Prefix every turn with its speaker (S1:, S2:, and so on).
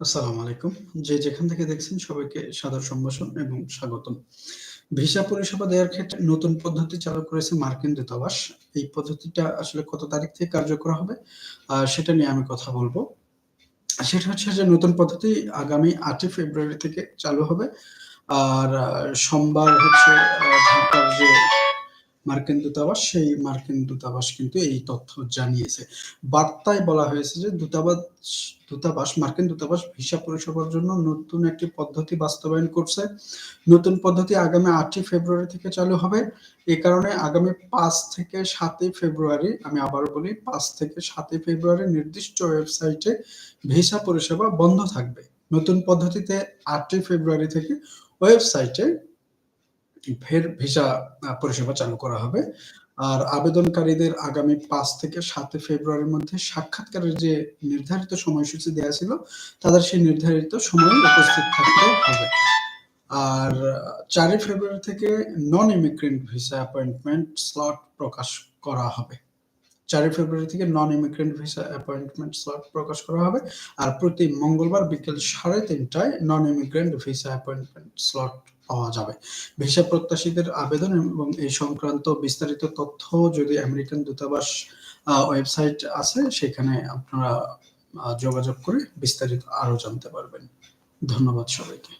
S1: আসসালামু আলাইকুম। যে যেখান থেকে দেখছেন সবাইকে সাদর সম্ভাষণ এবং স্বাগতম। ভিসা পরিষেবা দেওয়ার ক্ষেত্রে নতুন পদ্ধতি চালু করেছে মার্কিন দূতাবাস। এই পদ্ধতিটা আসলে কত তারিখ থেকে কার্যকর হবে? সেটা নিয়ে আমি কথা বলব। সেটা হচ্ছে যে নতুন পদ্ধতি আগামী ৮ই ফেব্রুয়ারি থেকে চালু হবে। আর সোমবার হচ্ছে ঢাকার মার্কিন দূতাবাস, সেই মার্কিন দূতাবাস কিন্তু এই তথ্য জানিয়েছে। বার্তায় বলা হয়েছে যে দূতাবাস দূতাবাস মার্কিন দূতাবাস ভিসা পরিষেবার জন্য নতুন একটি পদ্ধতি বাস্তবায়ন করছে। নতুন পদ্ধতি আগামী আটই ফেব্রুয়ারি থেকে চালু হবে। এ কারণে আগামী পাঁচ থেকে সাতই ফেব্রুয়ারি, আমি আবারও বলি পাঁচ থেকে সাতই ফেব্রুয়ারি নির্দিষ্ট ওয়েবসাইটে ভিসা পরিষেবা বন্ধ থাকবে। নতুন পদ্ধতিতে আটই ফেব্রুয়ারি থেকে ওয়েবসাইটে ফের ভিসা পরিষেবা চালু করা হবে। আর আবেদনকারীদের আগামী পাঁচ থেকে সাতই ফেব্রুয়ারির মধ্যে সাক্ষাৎকারের যে নির্ধারিত সময়সূচি দেওয়া ছিল, তাদের সেই নির্ধারিত সময় উপস্থিত থাকতে হবে। আর চারই ফেব্রুয়ারি থেকে non immigrant visa appointment slot প্রকাশ করা হবে। ৪ই ফেব্রুয়ারি থেকে non immigrant visa appointment slot প্রকাশ করা হবে। আর প্রতি মঙ্গলবার বিকেল সাড়ে তিনটায় non immigrant visa appointment slot পাওয়া যাবে। ভিসা প্রত্যাশীদের আবেদন এবং এই সংক্রান্ত বিস্তারিত তথ্য যদি আমেরিকান দূতাবাস ওয়েবসাইট আছে, সেখানে আপনারা যোগাযোগ করে বিস্তারিত আরও জানতে পারবেন। ধন্যবাদ সবাইকে।